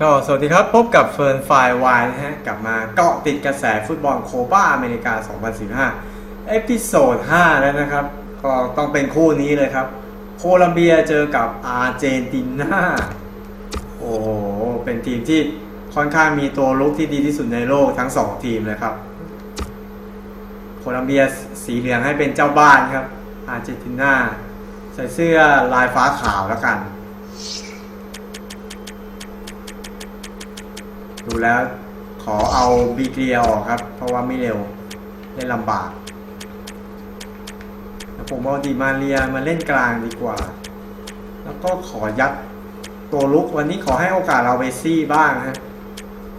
ก็สวัสดีครับ พบกับเฟิร์นไฟวายนะฮะ กลับมาเกาะติดกระแสฟุตบอลโคปาอเมริกา 2015 เอพิโซด 5 แล้วนะครับ ก็ต้องเป็นคู่นี้เลยครับ โคลัมเบียเจอกับอาร์เจนตินาโอ้โห เป็นทีมที่ค่อนข้างมีตัวลุกที่ดีที่สุดในโลกทั้ง 2 ทีมเลยครับ โคลัมเบียสีเหลืองให้เป็นเจ้าบ้านครับ อาร์เจนตินาใส่เสื้อลายฟ้าขาวแล้วกัน แล้วขอเอาบีเกลียออกครับ เพราะว่าไม่เร็วเล่นลำบากแล้วผมเอาดีมาเรียมาเล่นกลางดีกว่า แล้วก็ขอยัดตัวลุกวันนี้ขอให้โอกาสเราเวซี่บ้างฮะ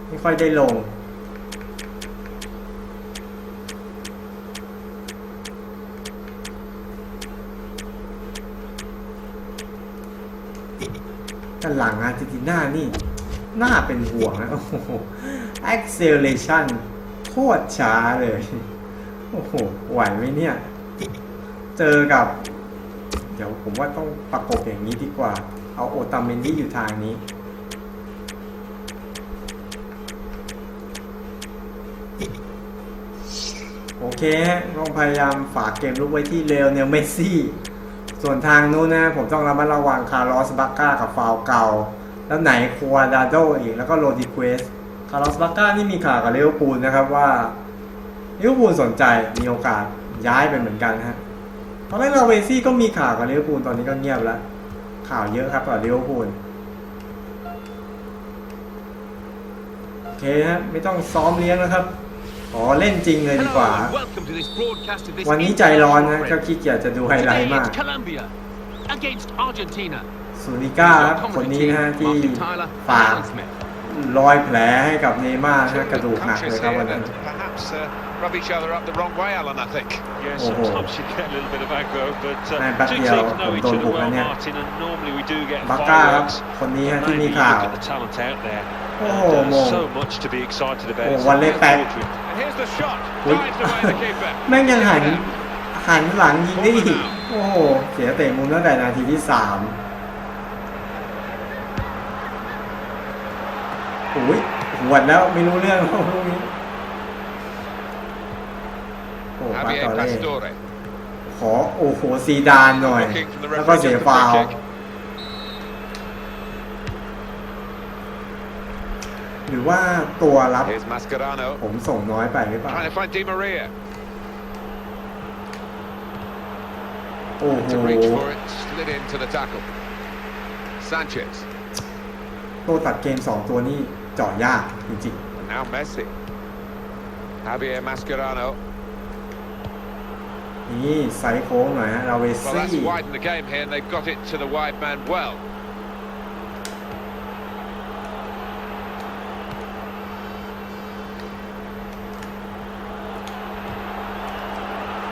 ไม่ค่อยได้ลงแต่หลังอาร์เจนตินานี่ น่าเป็นห่วงนะโอ้โห acceleration โคตรช้าเลย โอ้โห ไหวไหมเนี่ย เจอกับ เดี๋ยวผมว่าต้องประกบอย่างนี้ดีกว่า เอาโอตาเมนดี้อยู่ทางนี้ โอเคต้องพยายามฝากเกมลุกไว้ที่เรลเนลเมซี่ ส่วนทางนู้นนะ ผมต้องระมัดระวังคาร์ลอสบักก้ากับฟาวเก่า แล้วไหนคัวดาโดอีกแล้วก็โรดิเควสคาร์ลอสบักก้านี่มีข่าวกับลิเวอร์พูลนะครับว่าลิเวอร์พูลสนใจมีโอกาสย้ายไปเหมือนกันฮะตอนแรกเราเวซี่ก็มีข่าวกับลิเวอร์พูลตอนนี้ก็เงียบแล้ว ข่าวเยอะครับกับลิเวอร์พูลโอเคฮะไม่ต้องซ้อมเลี้ยงนะครับขอเล่นจริงเลยดีกว่า วันนี้ใจร้อนนะก็ขี้เกียจจะดูไฮไลท์มาก ซูนิก้าครับคนนี้นะฮะที่ฝากรอยแผลให้กับเนม่าฮะกระดูกหักเลยครับวันนั้น perhaps uh, rub each other up the wrong way, Alan, I think. Yeah, sometimes you get a little bit of aggro, but uh, two teams know each other well, Martin, and normally we do get fireworks. But maybe you look at the talent out there. And there's so much to be excited about. It's an extraordinary. And here's the shot. Dives away the keeper. แม่งยังหันหันหลังยิงได้อีกโอ้โห เสียเตะมุมตั้งแต่นาทีที่ 3 โอ้ยหวดแล้วไม่รู้เรื่องลูกนี้โอ้ปา Javier ต่อเล่ Pastore. ขอโอ้โหซีดานหน่อย Looking from the แล้วก็ referee เสีย just the ฟาว free ล์ kick. หรือว่าตัวรับ Here's Mascherano. ผมส่งน้อยไปหรือเปล่า Trying to find Di Maria โอ้โห to reach for it. Slid into the tackle. Sanchez. ตัวตัดเกมสองตัวนี้ เจาะยากจริง And now Messi. Javier Mascherano. ๆ นี่ไซส์โค้งหน่อยฮะเราเว Well, ซี่ that's widened the game here, and they've got it to the wide man well.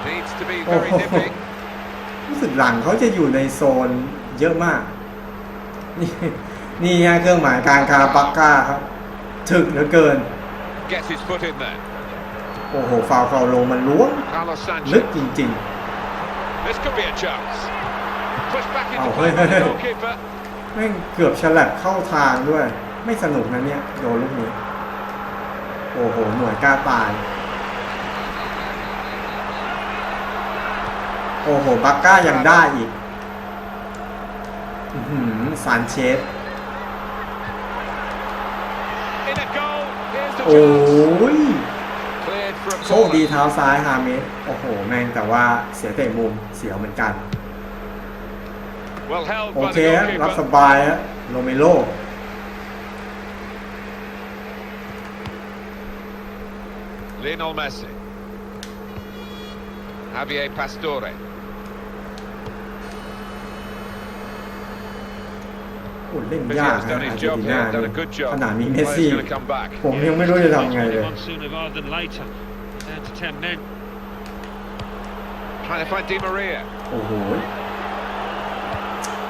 Needs to be very Oh. nippy. รู้สึกหลังเขาจะอยู่ในโซนเยอะมาก นี่นี่ฮะเครื่องหมายการคาปักก้าครับ ถึกเหลือเกิน Gets his foot in there. โอ้โหฟาวเขาลงมันล้วง Carlos ลึก Sanchez. จริง This could be a chance. Pushed back into Oh, play by the hey. goalkeeper. ๆแม่งเกือบฉลับเข้าทางด้วย ไม่สนุกนะเนี่ยโดนลูกนี้โอ้โหหน่วยกล้าตาย โอ้โหบักก้ายังได้อีกอือหือซานเชส โอ้ chance. ย Cleared for a โชคดี corner. เท้าซ้ายฮาเมสโอ้โห แม่งแต่ว่าเสียเตะมุมเสียวเหมือนกัน Well held โอ by เค the ฮะรับส goalkeeper. บายฮะโรเมโร Lionel Messi. Javier Pastore. โอ้เล่นยาก Vizier's นะ done อา his ร์เจน job ตินา here, เนี่ done a good ย job. ขนาดมีเมส Player's ซี่ going to come back. ผมยังไม่รู้จะทำไงเลย One sooner rather than later. Down to 10 men. Trying to find Di Maria. โอ้โห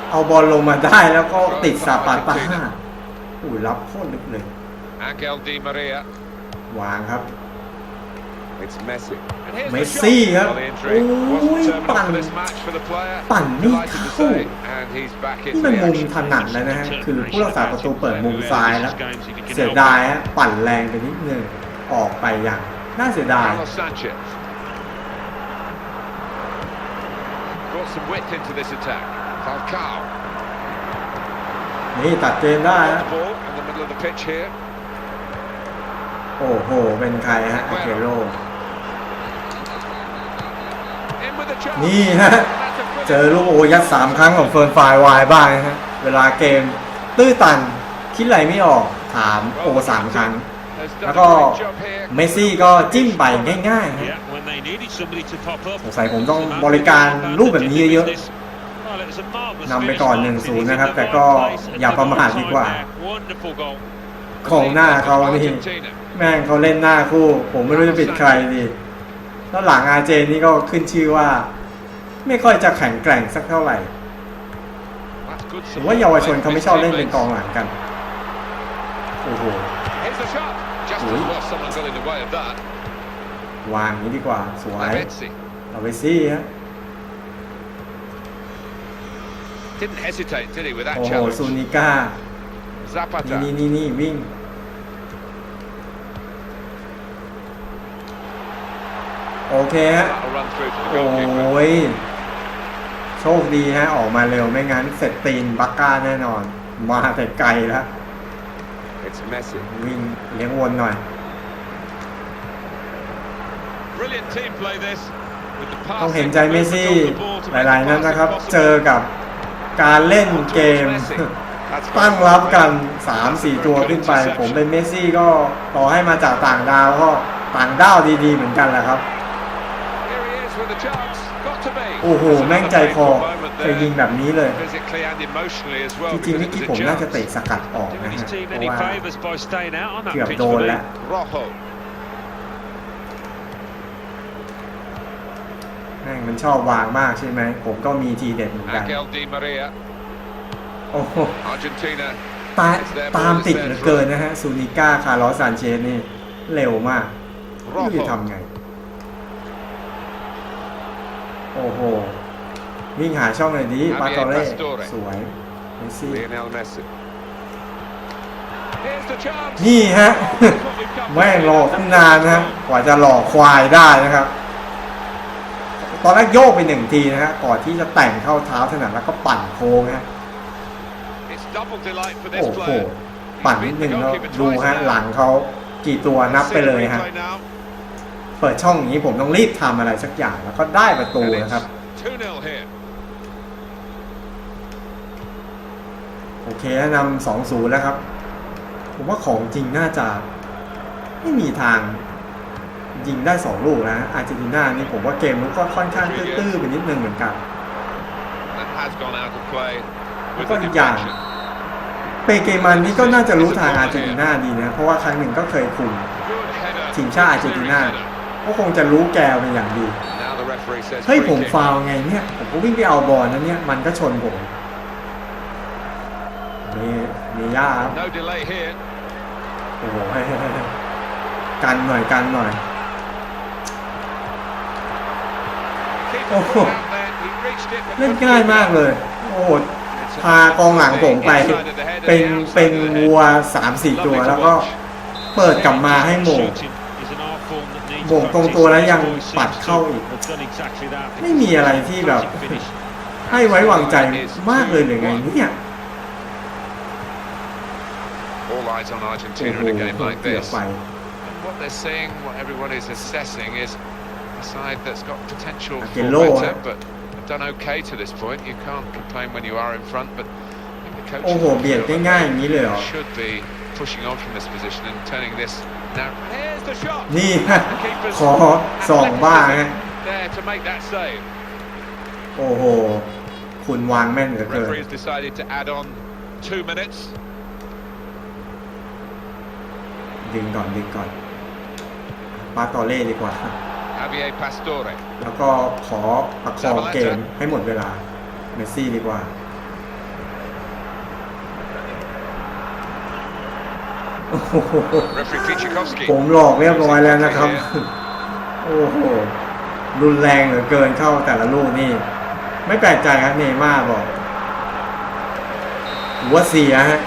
เอาบอลลงมาได้แล้วก็ติดซาปาต้าอุ้ยรับโคตรลึกเลย Angel Di Maria. วางครับ It's Messi. And here's เม the ส shot. ซี่ครับ Well, the โอ้ injury ย wasn't ปั่น terminal for this match for the player. ปั่นไม่ Delighted to เข้า say, and he's back นี่ into มัน the มุม action. ถนัดแล้วนะฮะคือผู้รักษาประตูเปิดมุมซ้ายแล้วเสียดายฮะปั่นแรงไปนิดนึงออกไปอย่างน่าเสียดาย Carlos Sanchez. Brought some width into this attack. Falcao. นี่ตัดเกมได้ฮะ The ball in the middle of the pitch here. โอ้โห เป็นใครฮะอาเกโร In with the chance. นี่ฮะ เจอลูกโอยัดสามครั้งของเฟิร์นไฟวายบ้างนะฮะ เวลาเกม ตื้อตัน คิดอะไรไม่ออกถามโอสามครั้ง แล้วก็เมสซี่ก็จิ้มไปง่ายๆฮะสงสัยผมต้องบริการรูปแบบนี้เยอะนำไปก่อน 1-0 นะครับ แต่ก็อย่าประมาทดีกว่าของหน้าเขานี่แม่งเขาเล่นหน้าคู่ ผมไม่รู้จะปิดใครดี แล้วหลังอาร์เจนนี่ก็ขึ้นชื่อว่า ไม่ค่อยจะแข็งแกร่งสักเท่าไหร่ That's good ผมว่าเยาวชนเขาไม่ชอบเล่นเป็นกองหลังกัน โอ้โห Here's the shot. Just Ui. as well someone got in the way of that. วางอย่างนี้ดีกว่า สวย Lavezzi เอาไปซี่ฮะ didn't hesitate, did he, with that โอ้โห challenge? ซูนิก้า Zapata. นี่นี่นี่วิ่ง โอเคฮะ That'll run through to the โอ้ goalkeeper. ยโชคดีฮะ ออกมาเร็วไม่งั้นเสร็จตีนบักก้าแน่นอน มาแต่ไกลแล้ว It's Messi. วิ่งเลี้ยงวนหน่อย Brilliant team play this. With the ต้อง passing, เห็นใจ the เมส movement ซี่ on the ball to ห make ลาย the ๆนั้น passing นะครับ possible. เจอกับการเล่นเกม That's ตั้ง very รับ well กัน played. 3-4 ตัวขึ้นไป ผมเป็นเมสซี่ก็ต่อให้มาจากต่างดาวก็ต่างดาวดีๆ เหมือนกันแหละครับ Here he is with the chance. Got to be. โอ้โห There's แม่ง another ใจคอ painful moment จะยิง there, แบบนี้เลย physically and emotionally as well, จริง because ๆ it เมื่อกี้ was ผม a น่าจะ chance. เตะสกัดออก Doing นะ his ฮะ team เพ any ราะว่า favours by staying out on that เกือบ pitch โด for น me. แล้ว Rojo. แม่งมันชอบวางมากใช่ไหม ผมก็มีทีเด็ดเหมือนกัน Angel Di Maria. โอ้โห Argentina ตาตามติดเหลือเกินนะฮะ ซูนิก้า คาร์ลอสซานเชสนี่ เร็วมากไม่รู้จะทำไง โอ้โห วิ่งหาช่องหน่อยดีปาตอเล่สวยเมสซี่ Lionel Messi. Here's the chance. นี่ฮะ That's what we've come แม่ง to รอ see. ตั้งนานนะฮะกว่าจะหล่อควายได้นะครับ ตอนแรกโยกไปหนึ่งทีนะฮะก่อนที่จะแต่งเข้าเท้าถนัดแล้วก็ปั่นโค้งฮะ It's double delight for โอ้ this โห player. ปั่นนิดนึงแล้วดูฮะหลังเขากี่ตัวนับไปเลยฮะ See the replay now, เปิดช่องอย่างนี้ผมต้องรีบทำอะไรสักอย่างแล้วก็ได้ประตู and นะครับ it's 2-0 here. โอเคฮะนำสองศูนย์แล้วครับ ผมว่าของจริงน่าจะ ไม่มีทางยิงได้สองลูกนะอาร์เจนตินานี่ผมว่าเกมลุกก็ค่อนข้างตื้อๆไปนิดนึงเหมือนกัน That has gone out of play with ก็ the อีกอย่าง deflection. เปเกมันนี่ก็น่าจะรู้ทางอาร์เจนตินาดีนะ เพราะว่าครั้งหนึ่งก็เคยคุม Good header. ทีมชาติอาร์เจนตินา ก็คงจะรู้แกวเป็นอย่างดี Now the referee says เฮ้ย free ผม kick. ฟาวล์ไงเนี่ย ผมก็วิ่งไปเอาบอลนั้นเนี่ย มันก็ชนผมนี่มีย่าครับ No delay here. โอ้โหให้ให้ให้ให้กันหน่อยกันหน่อย Keeper Oh. put out there. He reached it, but เล่น couldn't ง่าย keep มาก it. เลย โอ้โห It's พากองหลังผมไป inside of the head and เป็น the outside เป็น of the head. วัวสามสี่ตัว Lovely to แล้วก็ watch. เปิดกลับมาให้โม ง Shooting is an art form that needs โมงตรงตัวแล้วยัง practice. ปัดเข้าอีก They've done exactly that. ไม่มีอะไรที่แบบ Classic finish. ให้ไว้วางใจมากเลยหรือไงเนี่ย All eyes on โอ้ Argentina โห in a game like เกือบ this. ไป And what they're seeing, what everyone is assessing, is a side that's got potential for Aguero, better, eh? but have done okay to this point. You can't complain when you are in front, but I think the coaches โอ้โหเบียดง่ายๆอย่างนี้เลยเหรอ should be pushing on from this position and turning this. Now here's the shot. นี่ฮะ The keeper's ขอส่องบ้างฮะ there to make that save. โอ้โห คุณวางแม่นเหลือเกิน Referee has decided to add on two minutes. ดึงก่อนดึงก่อนปาตอเล่ดีกว่า Javier Pastore. แล้วก็ขอประคองเกมให้หมดเวลา เมสซี่ดีกว่า โอ้โห Referee Pichikowski. ผมหลอกเรียบร้อยแล้วนะครับ โอ้โห รุนแรงเหลือเกินเข้าแต่ละลูกนี่ ไม่แปลกใจครับเนย์ม่าร์บอกหัวเสียฮะ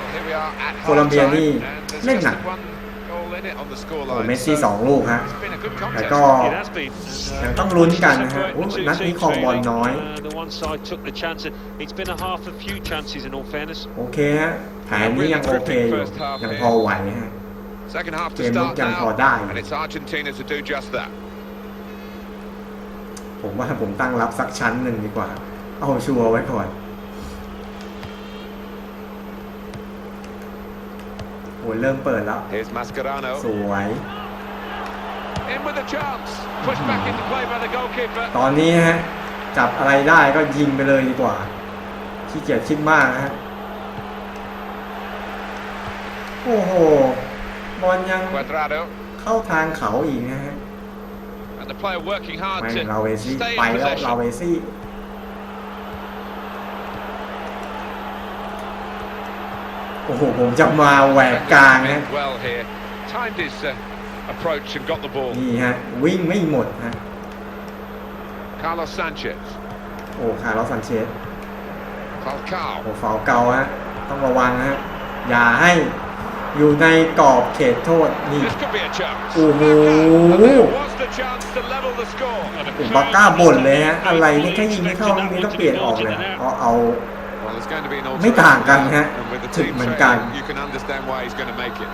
Well, here we are at โคลัมเบียนี่ half-time, and there's เล่นหนัก just one goal in it on the โอ้ scoreline. เมสซี่ So สองลูกฮะ it's been a good แต่ contest. ก็ It has been. And, ยังต้องลุ้นกันนะฮะ separate โอ้ the two นัดนี้ teams ครองบอล really. น้อย Uh, the one side took the chance. It's been a half a few chances in all fairness. โอเคฮะ แผนนี้ยังโอเคอยู่ยังพอไหวฮะ Second half to Game start look ยัง now, พอได้ and it's Argentina to do just that. ผมว่าผมตั้งรับสักชั้นหนึ่งดีกว่า เอาชัวร์ไว้ก่อนโอ้ยเริ่มเปิดแล้ว Here's Mascherano. สวย In with a chance. Pushed back into play by the goalkeeper. ตอนนี้ฮะ จับอะไรได้ก็ยิงไปเลยดีกว่าขี้เกียจคิดมากนะฮะ โอ้โห บอลยัง Cuadrado. เข้าทางเขาอีกนะฮะ And the player working hard ไม่ to ลาเวซี่ stay ไป in แล้วลา possession. เวซี่โอ้โห ผมจะมาแหวกกลางนะ Defended well here. Timed his uh, approach and got the ball. นี่ฮะ วิ่งไม่หมดฮะ Carlos Sanchez. โอ้คาร์ลอสซันเชส Falcao. โอ้ฟาวเกาฮะ ต้องระวังฮะ อย่าให้ อยู่ในกรอบเขตโทษนี่ This could be a chance. โอ้โห And there was the chance to level the score. ผมบาก้าบ่นเลยฮะอะไรนี่แค่ยิงไม่เข้าลูกนี้ต้องเปลี่ยนออกเลยเอาเอา Well, there's going to be an ไม่ต่างกัน alternative ฮะ now, and with the ถึก team เหมือนกัน trailing, you can understand why he's going to make it.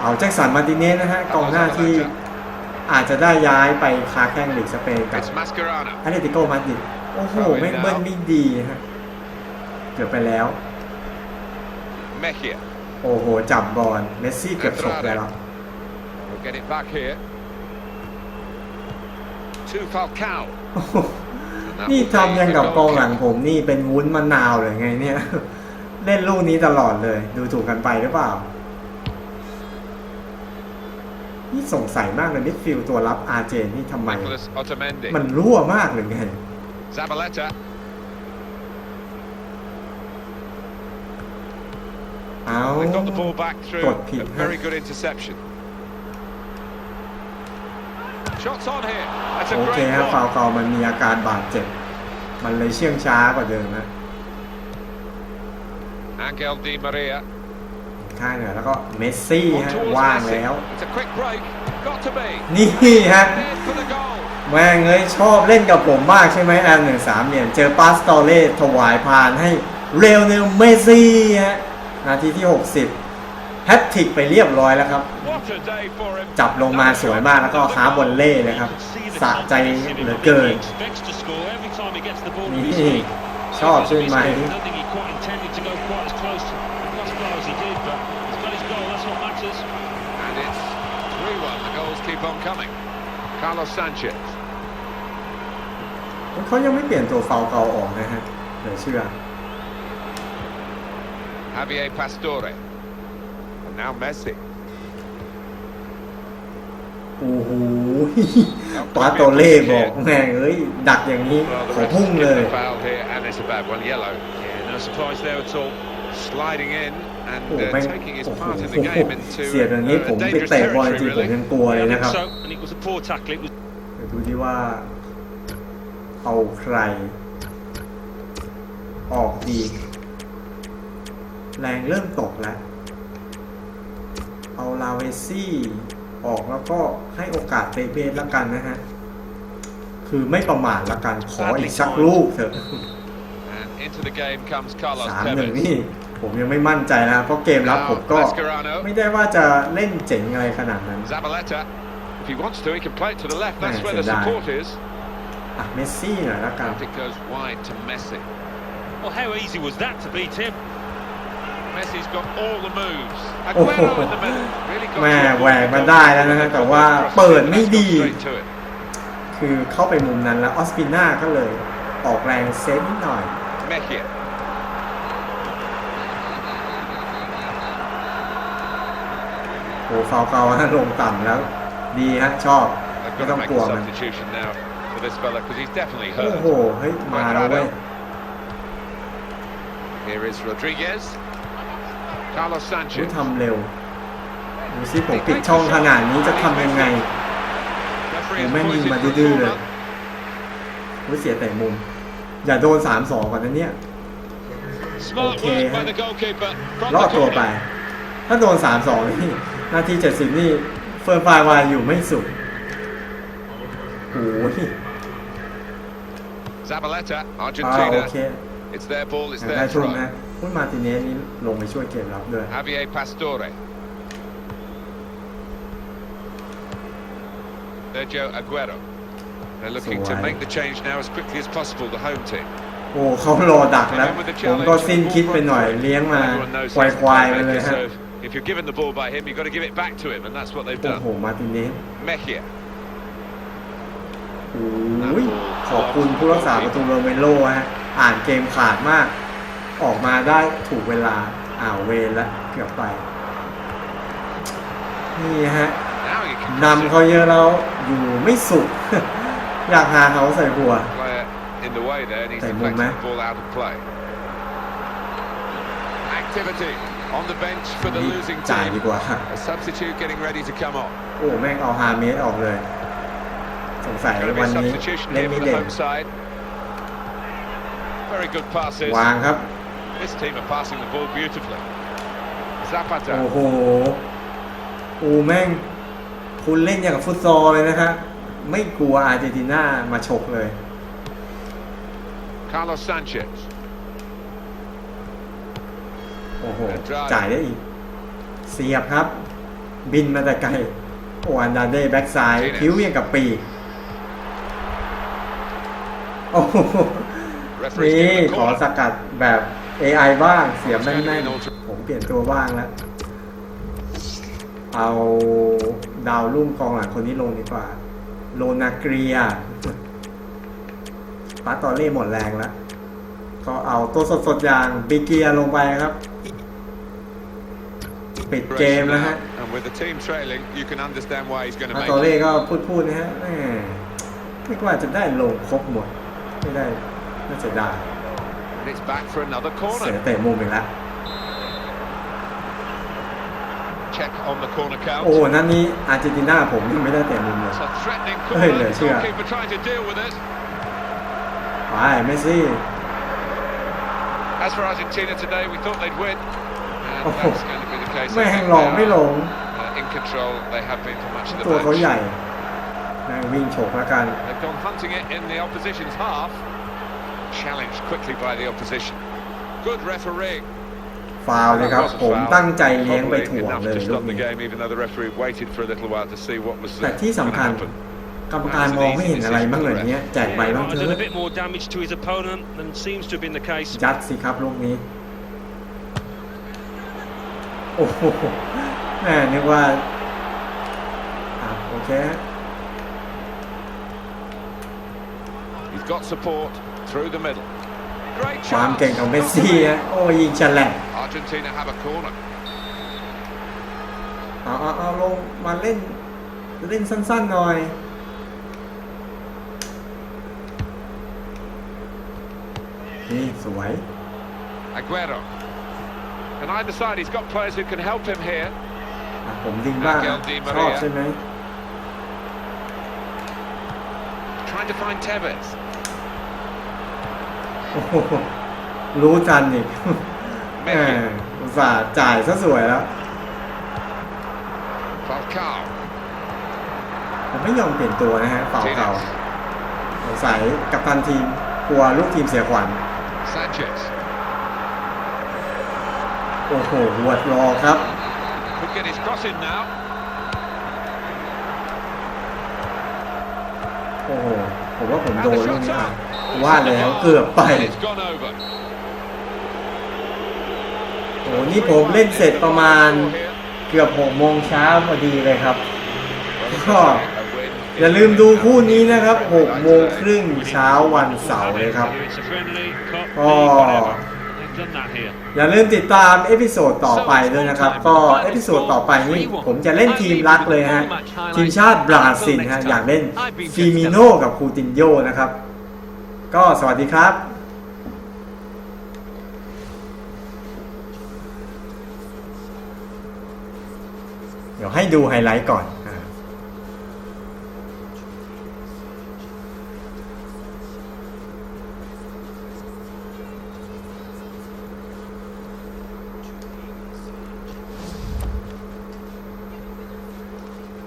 เอาแจ็คสันมาร์ติเนสนะฮะกองหน้าที่อาจจะได้ย้ายไปค้าแข้งลีกสเปนกับ It's Mascherano. แอตเลติโกมาดริดโอ้โหไม่งเบิ้ลไม่ดีฮะเกือบไปแล้ว Mejia. โอ้โห จับบอลเมสซี่เกือบฉกไปแล้ว We'll get it back here. To Falcao. โอ้โห And that นี่ will ทำยัง be กับ the กองหลัง goal ผมนี่เป็นวุ้นมะนาวเลยไงเนี่ย เล่นลูกนี้ตลอดเลย ดูถูกกันไปหรือเปล่า นี่สงสัยมากเลยมิดฟิลด์ตัวรับอาร์เจนนี่ทำไม kick. Nicolas Otamendi. มันรั่วมากเลยไง Zabaleta. เอา They got the ball back through Gott, Pete, a very good interception. Shots on here. That's a โอเค great ฮะ ฟาว ball. เกามันมีอาการบาดเจ็บ มันเลยเชื่องช้ากว่าเดิมนะ Angel Di Maria. ข้างเหนือแล้วก็เมสซี่ On ฮะ towards ว่าง Messi. แล้ว It's a quick break. Got to be. นี่ฮะ In for the goal. แม่งเอ้ยชอบเล่นกับผมมากใช่ไหมแอมหนึ่งสามเนี่ย เจอปาสตอเล่ถวายพานให้เรลเนลเมสซี่ฮะ นาทีที่ 60แฮตทริกไปเรียบร้อยแล้วครับ What a day for him. จับลงมาสวยมากแล้วก็ค้าบอลเล่เลยครับสะใจเหลือเกิน expects to score every time he gets the ball นี่ to his feet. ชอบใช่ไหม I don't think he quite intended to go quite as close to as far as he did, but he's got his goal. That's what matters. And it's 3-1. The goals keep on coming. Carlos Sanchez. เขายังไม่เปลี่ยนตัวฟาวเกาออกนะฮะเหลือเชื่อ Javier Pastore. And now Messi. โอ้โหปาโตเล่บอกแม่งเอ้ย ดักอย่างนี้ Well, ข the อ ref พุ่ง has เล given ย a foul here, and it's a bad one. Yellow. Yeah, no surprise there at all. Sliding in and โอ้โห uh, แม่ง taking his โอ้โห part in the game into เสียดอย่างนี้ uh, ผม a ไป dangerous เตะบอลจ territory, ริงๆผม really. ยังกลัวเลย I นะ think ครับ so, and it was a poor tackle. It was เดี๋ยวดูที่ว่า เอาใคร ออกดี แรงเริ่มตกแล้ว เอาลาเวซี่ออกแล้วก็ให้โอกาสเตเบสแล้วกันนะฮะ คือไม่ประมาทละกันขออีกสักลูกเถอะ And into the game comes Carlos สามหนึ่ง Tevez. นี่ ผมยังไม่มั่นใจนะเพราะเกมรับผม Now ก็ Mascherano. ไม่ได้ว่าจะเล่นเจ๋งอะไรขนาดนั้น Zabaleta. If he wants to, he can play it to the left. That's Yeah, where the it's a support is. อะเมสซี่หน่อยละกัน And it goes wide to Messi. well, how easy was that to beat him? Messi's got all the moves. โอ้โห Aguero in the middle. Really got แม่ to avoid แหวก the มา goal. ได้แล้วนะฮะแต่ว่าเปิดไม่ดี Straight to it. คือเข้าไปมุมนั้นแล้วออสปิน่าก็เลยออกแรงเซฟนิดหน่อย Mejia. โอ้ฟาวเกาฮะลงต่ำแล้ว ดีฮะชอบ They've ไม่ got ต้อ to ง make กลัว a มัน substitution now for this fella because he's definitely โอ้ hurt. โหเฮ้ยมาแล้วเว้ย Here is Rodriguez. Carlos รู้ Sanchez. ทำเร็วดูสิผมปิดช่องขนาดนี้จะทำยังไง Referee ผม has แม่งยิง pointed มา for a ดื้อๆเลย corner. รู้เสียแต่มุม อย่าโดน 3-2 ก่อนนะเนี่ย Smart Okay, work by huh? the goalkeeper. From รอ the ดตัวไป corner. ถ้าโดน 3-2 นี่นาที 70 นี่ เฟิร์นไฟล์วายอยู่ไม่สุดโอ้ย Zabaleta, อ่า Argentina. โอเค It's their ball, it's ได้ their ชุ่ ม throw. นะคุณมาร์ติเนสนี่ลงไปช่วยเกมรับด้วย Javier Pastore. Sergio Aguero. They're looking to alright. make the change now as quickly as possible, the home team. โอ้เขารอดักแล้วผมก็สิ้นคิดไปหน่อยเลี้ยงมา Everyone knows ควาย he's ควาย the ไปเลย playmaker, ฮะ so if you're given the ball by him, you've got to give it back to him, and that's what they've โอ้โห done. มาร์ติเนส Mejia. โอ้ยขอบคุณผู้รักษาประตูโรเมโลฮะอ่านเกมขาดมาก ออกมาได้ถูกเวลาอ่าวเวรแล้วเกือบไป นี่ฮะ Now you can นำเขาเยอะแล้วอยู่ไม่สุดอยากหาเขาใส่หัว player in the way there, and he's Tại deflected mùng the ball out of play. Activity on the bench for the นี่ losing จ่ายดี team. กว่า A substitute getting ready to come on. โอ้แม่งเอาฮาเมสออกเลย สงสัย Going to be วั a นนี้ substitution เล่น here ไม่ for the เด่น home side. Very good passes. วางครับ This team are passing the ball beautifully. โอ้ Zapata. โหโอ้แม่ง คุณเล่นอย่างกับฟุตซอลเลยนะครับไม่กลัวอาร์เจนตินามาฉกเลย Carlos Sanchez. โอ้โห Andrade จ่ายได้อีก เสียบครับ บินมาแต่ไกล โอ้อันดาเด้แบ็กซ้าย Martinez ผิวเวียงกับปีกโอ้โห Referee's นี่ given the ขอ corner. สกัดแบบ AI บ้างเสียบแม่นๆผมเปลี่ยนตัวบ้างแล้ว เอาดาวรุ่งกองหลังคนนี้ลงดีกว่า โลนาเกรียปาตอเล่หมดแรงแล้ว ก็เอาตัวสดๆอย่างบิเกียลงไปครับ ปิดเกมแล้วฮะ And with the team trailing, you can understand why he's going to ปา make ตอเล่ it. ก็พูดๆนะฮะแหมไม่ว่าจะได้ลงครบหมด ไม่ได้น่าจะได้ And it's back for another เสีย corner. เตะมุมอีกแล้ว Check on the corner โอ้ count. นั่นนี้อาร์เจนตินาผมยังไม่ได้เตะมุมเลย It's a threatening Hey, corner. look, yeah. Goalkeeper trying to deal with it. ไปเมสซี่ As for Argentina today, we thought they'd win. And Oh. that's going to be the case. I แม่ง think หลง they ไม่หล are, ง uh, in control. They have been for much of the ตัวเขา match. ใหญ่แม่งวิ่งฉกแล้วกัน They've gone hunting it in the opposition's half. Challenged quickly by the opposition. Good refereeing. ฟาวล์เลยครับ That was a ผม foul. ตั้งใจเลี้ยงไป Probably ถ่วง enough เลย to ลูก stop the นี้ game, even though the referee waited for a little while to see what was แต่ uh, ที่ going to สำคัญ happen. กรรมการมองไม่เห็นอะไรบ้างเหรอเนี้ยแจกใบ Yeah, บ้าง might เถ have done อะ a bit more damage to his opponent than seems to have been the case. ยัดสิครับลูกนี้ โอ้โหแม่นึกว่าอ่ะโอเคฮะ He's got support through the middle. Great ความ chance. เก่งของเมสซี่ฮะโอ้ยิงฉลับ Argentina have a corner. เอาเอาเอาลงมาเล่น เล่นสั้นๆหน่อย นี่สวย Aguero. And either side, he's got players who can help him here. อ่ะผมดึงบ้าง Angel Di ชอบ Maria ใช่ไหม Trying to find Tevez. โอ้โหรู้ทันอีกแหม Mejia. อุตส่าห์จ่ายซะสวยแล้ว Falcao. ผมไม่ยอมเปลี่ยนตัวนะฮะเปล่าเขา Martinez. สงสัยกับตันทีมกลัวลูกทีมเสียขวัญ Sanchez. โอ้โหหวดรอครับ Could get his cross in now. โอ้โหผมว่าผม And โด the นลูก shot นี้อะ up. ว่าแล้วเกือบไป And it's gone over. โอ้โหนี่ผมเล่นเสร็จประมาณเกือบหกโมงเช้าพอดีเลยครับ ก็อย่าลืมดูคู่นี้นะครับ6โมงครึ่งเช้าวันเสาร์เลยครับ Whether it's a friendly, cup, Oh. league, whatever. They've done that here. อย่าลืมติดตามเอพิโซดต่อไปด้วยนะครับ ก็เอพิโซดต่อไปนี่ผมจะเล่นทีมรักเลยฮะ ทีมชาติบราซิลฮะ อยากเล่นฟิมิโนกับคูตินโยนะครับ ก็สวัสดีครับเดี๋ยวให้ดูไฮไลท์ก่อน